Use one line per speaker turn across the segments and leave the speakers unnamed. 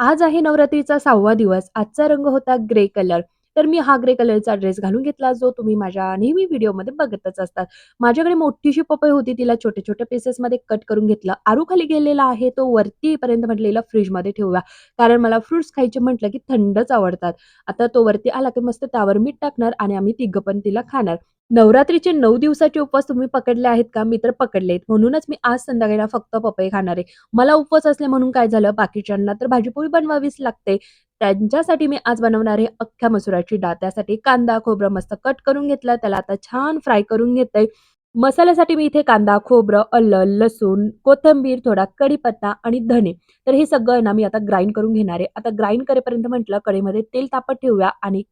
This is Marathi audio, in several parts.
आज आहे नवरात्रीचा सहावा दिवस. आजचा रंग होता ग्रे कलर. तर मी हा ग्रे कलरचा ड्रेस घालून घेतला, जो तुम्ही माझ्या नेहमी व्हिडिओमध्ये बघतच असतात. माझ्याकडे मोठीशी पपई होती, तिला छोट्या छोट्या पीसेसमध्ये कट करून घेतलं. आरू खाली गेलेला आहे, तो वरतीपर्यंत म्हटलेला फ्रीजमध्ये ठेवूया. कारण मला फ्रुट्स खायचे म्हटलं, की थंडच आवडतात. आता तो वरती आला, की मस्त त्यावर मीठ टाकणार आणि आम्ही तिघं पण तिला खाणार. नवरात्रीचे नऊ दिवसाचे उपवास तुम्ही पकडले आहेत का? मी तर पकडलेत. म्हणूनच मी आज संध्याकाळी फक्त पपई खाणार आहे. मला उपवास असले म्हणून काय झालं, बाकीच्यांना तर भाजीपोळी बनवावीच लागते. त्यांच्यासाठी मी आज बनवणार आहे अख्ख्या मसुराची डाळ. त्यासाठी कांदा, खोबरं मस्त कट करून घेतलं. त्याला आता छान फ्राय करून घेते. मसाल्यासाठी मी इथे कांदा, खोबरं, आलं, लसूण, कोथिंबीर, थोडा कढीपत्ता आणि धने. तर हे सगळं ना मी आता ग्राइंड करून घेणार आहे. आता ग्राइंड करेपर्यंत म्हटलं कढईमध्ये तेल तापत ठेवूया आणि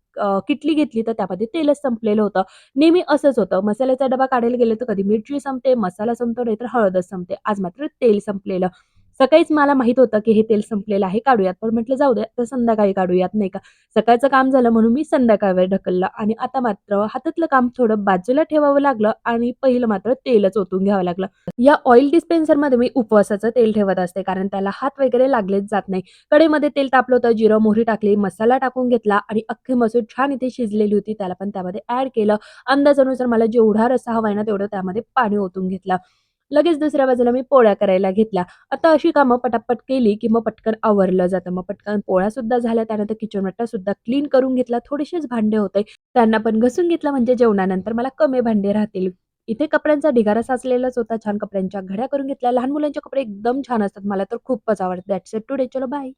किटली घेतली तर त्यामध्ये तेलच संपलेलं होतं. नेहमी असंच होतं. मसाल्याचा डबा काढायला गेलं तर कधी मिरची संपते, मसाला संपतो, नाही तर हळदच संपते. आज मात्र तेल संपलेलं. सकाळीच मला माहीत होतं, की हे तेल संपलेलं आहे, काढूयात. पण म्हटलं जाऊ द्या, तर संध्याकाळी काढूयात, नाही का. सकाळचं काम झालं म्हणून मी संध्याकाळवर ढकललं आणि आता मात्र हातातलं काम थोडं बाजूला ठेवावं लागलं आणि पहिलं मात्र तेलच ओतून घ्यावं लागलं. या ऑइल डिस्पेन्सरमध्ये मी उपवासाचं तेल ठेवत असते, कारण त्याला हात वगैरे लागलेच जात नाही. कढईमध्ये तेल तापलं होतं, जिरं, मोहरी टाकली, मसाला टाकून घेतला आणि अख्खी मसूर छान इथे शिजलेली होती, त्याला पण त्यामध्ये ऍड केलं. अंदाजानुसार मला जेवढा रस्सा हवा आहे ना, तेवढं त्यामध्ये पाणी ओतून घेतलं. लगेच दुसऱ्या बाजूला मी पोळ्या करायला घेतल्या. आता अशी कामं पटापट केली, की मग पटकन आवरलं जातं. मग पटकन पोळ्या सुद्धा झाल्या. त्यानंतर किचन वाटासुद्धा क्लीन करून घेतला. थोडेसेच भांडे होते, त्यांना पण घसून घेतलं, म्हणजे जेवणानंतर मला कमी भांडे राहतील. इथे कपड्यांचा ढिगारा साचलेलाच होता. छान कपड्यांच्या घड्या करून घेतल्या. लहान मुलांचे कपडे एकदम छान असतात. मला तर खूपच आवडतात. That's it today. चलो बाय.